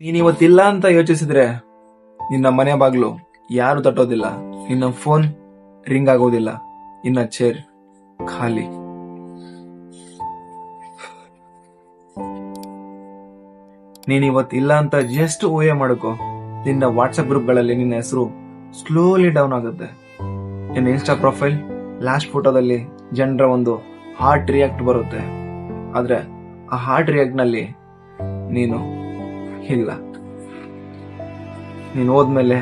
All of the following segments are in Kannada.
ನೀನ್ ಇವತ್ತಿಲ್ಲ ಅಂತ ಯೋಚಿಸಿದ್ರೆ ನಿನ್ನ ಮನೆ ಬಾಗ್ಲು ಯಾರು ತಟ್ಟೋದಿಲ್ಲ. ನಿನ್ನ ಫೋನ್ ರಿಂಗ್ ಆಗೋದಿಲ್ಲ. ಇನ್ನ ಚೇರ್ ಖಾಲಿ. ನೀನ್ ಇಲ್ಲ ಅಂತ ಜಸ್ಟ್ ಊಹೆ ಮಾಡಕೋ. ನಿನ್ನ ವಾಟ್ಸ್ಆಪ್ ಗ್ರೂಪ್ಗಳಲ್ಲಿ ನಿನ್ನ ಹೆಸರು ಸ್ಲೋಲಿ ಡೌನ್ ಆಗುತ್ತೆ. ನಿನ್ನ ಇನ್ಸ್ಟಾ ಪ್ರೊಫೈಲ್ ಲಾಸ್ಟ್ ಫೋಟೋದಲ್ಲಿ ಜನರ ಒಂದು ಹಾರ್ಟ್ ರಿಯಾಕ್ಟ್ ಬರುತ್ತೆ. ಆದ್ರೆ ಆ ಹಾರ್ಟ್ ರಿಯಾಕ್ಟ್ನಲ್ಲಿ ನೀನು ಇಲ್ಲ. ನೀನು ಹೋದ್ಮೇಲೆ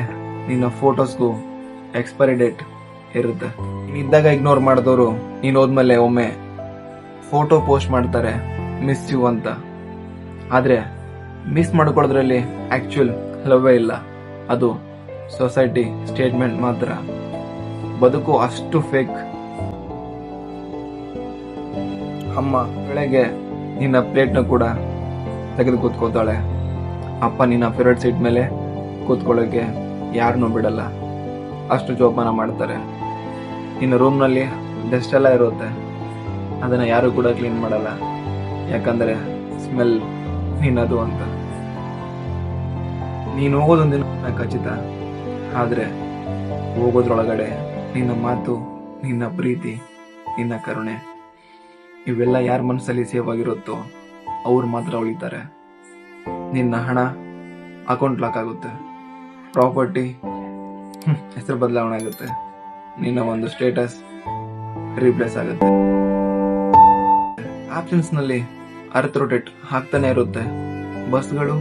ನಿನ್ನ ಫೋಟೋಸ್ಗೂ ಎಕ್ಸ್ಪೈರಿ ಡೇಟ್ ಇರುತ್ತೆ. ಇದ್ದಾಗ ಇಗ್ನೋರ್ ಮಾಡಿದವರು ನೀನ್ ಹೋದ್ಮೇಲೆ ಒಮ್ಮೆ ಫೋಟೋ ಪೋಸ್ಟ್ ಮಾಡ್ತಾರೆ ಮಿಸ್ ಯು ಅಂತ. ಆದ್ರೆ ಮಿಸ್ ಮಾಡ್ಕೊಳ್ಳೋದ್ರಲ್ಲಿ ಆ್ಯಕ್ಚುಲ್ ಲವ್ವೇ ಇಲ್ಲ. ಅದು ಸೊಸೈಟಿ ಸ್ಟೇಟ್ಮೆಂಟ್ ಮಾತ್ರ. ಬದುಕು ಅಷ್ಟು ಫೇಕ್ ಅಮ್ಮ ಬೆಳಗ್ಗೆ ನಿನ್ನ ಪ್ಲೇಟ್ನ ಕೂಡ ತೆಗೆದು ಕೂತ್ಕೋತಾಳೆ ಅಪ್ಪ ನಿನ್ನ ಫೇವ್ರೆಟ್ ಸೀಟ್ ಮೇಲೆ ಕೂತ್ಕೊಳ್ಳೋಕ್ಕೆ ಯಾರನ್ನೂ ಬಿಡಲ್ಲ. ಅಷ್ಟು ಜೋಪಾನ ಮಾಡ್ತಾರೆ. ನಿನ್ನ ರೂಮ್ನಲ್ಲಿ ಡಸ್ಟ್ ಎಲ್ಲ ಇರುತ್ತೆ. ಅದನ್ನು ಯಾರು ಕೂಡ ಕ್ಲೀನ್ ಮಾಡಲ್ಲ. ಯಾಕಂದರೆ ಸ್ಮೆಲ್ ನಿನ್ನದು ಅಂತ. ನೀನು ಹೋಗೋದೊಂದಿನ ಖಚಿತ. ಆದರೆ ಹೋಗೋದ್ರೊಳಗಡೆ ನಿನ್ನ ಮಾತು, ನಿನ್ನ ಪ್ರೀತಿ, ನಿನ್ನ ಕರುಣೆ, ಇವೆಲ್ಲ ಯಾರ ಮನಸ್ಸಲ್ಲಿ ಸೇವ್ ಆಗಿರುತ್ತೋ ಅವ್ರು ಮಾತ್ರ ಉಳಿತಾರೆ. ನಿನ್ನ ಹಣ ಅಕೌಂಟ್ ಲಾಕ್ ಆಗುತ್ತೆ. ಪ್ರಾಪರ್ಟಿ ಹೆಸರು ಬದಲಾವಣೆ ಆಗುತ್ತೆ. ನಿನ್ನ ಒಂದು ಸ್ಟೇಟಸ್ ರೀಪ್ಲೇಸ್ ಆಗುತ್ತೆ. ಆಪ್ಷನ್ಸ್ನಲ್ಲಿ ಅರ್ತ್ ರೊಟೇಟ್ ಹಾಕ್ತಾನೆ ಇರುತ್ತೆ. ಬಸ್ಗಳು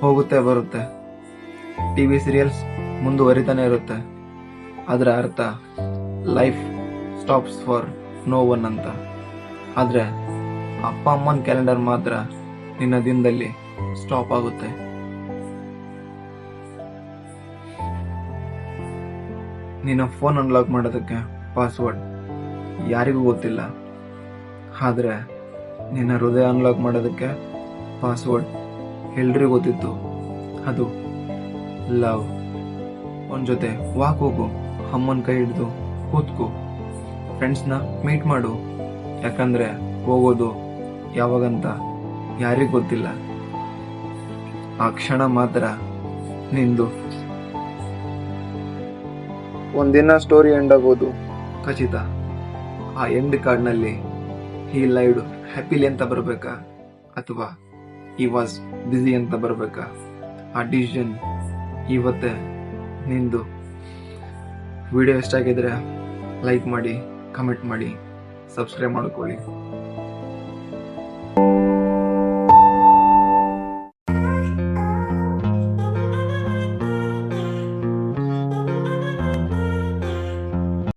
ಹೋಗುತ್ತೆ, ಬರುತ್ತೆ. ಟಿವಿ ಸೀರಿಯಲ್ಸ್ ಮುಂದುವರಿತಾನೆ ಇರುತ್ತೆ. ಅದರ ಅರ್ಥ life stops for no one ಅಂತ. ಆದರೆ ಅಪ್ಪ ಅಮ್ಮನ ಕ್ಯಾಲೆಂಡರ್ ಮಾತ್ರ ನಿನ್ನ ದಿನದಲ್ಲಿ ಸ್ಟಾಪ್ ಆಗುತ್ತೆ. ನಿನ್ನ ಫೋನ್ ಅನ್ಲಾಕ್ ಮಾಡೋದಕ್ಕೆ ಪಾಸ್ವರ್ಡ್ ಯಾರಿಗೂ ಗೊತ್ತಿಲ್ಲ. ಆದರೆ ನಿನ್ನ ಹೃದಯ ಅನ್ಲಾಕ್ ಮಾಡೋದಕ್ಕೆ ಪಾಸ್ವರ್ಡ್ ಎಲ್ರಿಗೂ ಗೊತ್ತಿತ್ತು. ಅದು ಲವ್ ಅವನ ಜೊತೆ ವಾಕ್ ಹೋಗು, ಅಮ್ಮನ ಕೈ ಹಿಡಿದು ಕೂತ್ಕೋ. ಫ್ರೆಂಡ್ಸ್ನ ಮೀಟ್ ಮಾಡು. ಯಾಕಂದ್ರೆ ಹೋಗೋದು ಯಾವಾಗಂತ ಯಾರಿಗೂ ಗೊತ್ತಿಲ್ಲ. ಆ ಕ್ಷಣ ಮಾತ್ರ ನಿಂದು. ಒಂದಿನ ಸ್ಟೋರಿ ಎಂಡ್ ಆಗೋದು. ಖಚಿತ. ಆ ಎಂಡ್ ಕಾರ್ಡ್ನಲ್ಲಿ ಈ ಲೈಡ್ ಹ್ಯಾಪಿಲಿ ಅಂತ ಬರಬೇಕಾ? ಅಥವಾ ಈ ವಾಸ್ ಬ್ಯುಸಿ ಅಂತ ಬರಬೇಕಾ? ಆ ಡಿಸಿಷನ್ ಇವತ್ತೇ ನಿಂದು. ವಿಡಿಯೋ ಇಷ್ಟ ಆಗಿದ್ರೆ ಲೈಕ್ ಮಾಡಿ ಕಮೆಂಟ್ ಮಾಡಿ ಸಬ್ಸ್ಕ್ರೈಬ್ ಮಾಡ್ಕೊಳ್ಳಿ.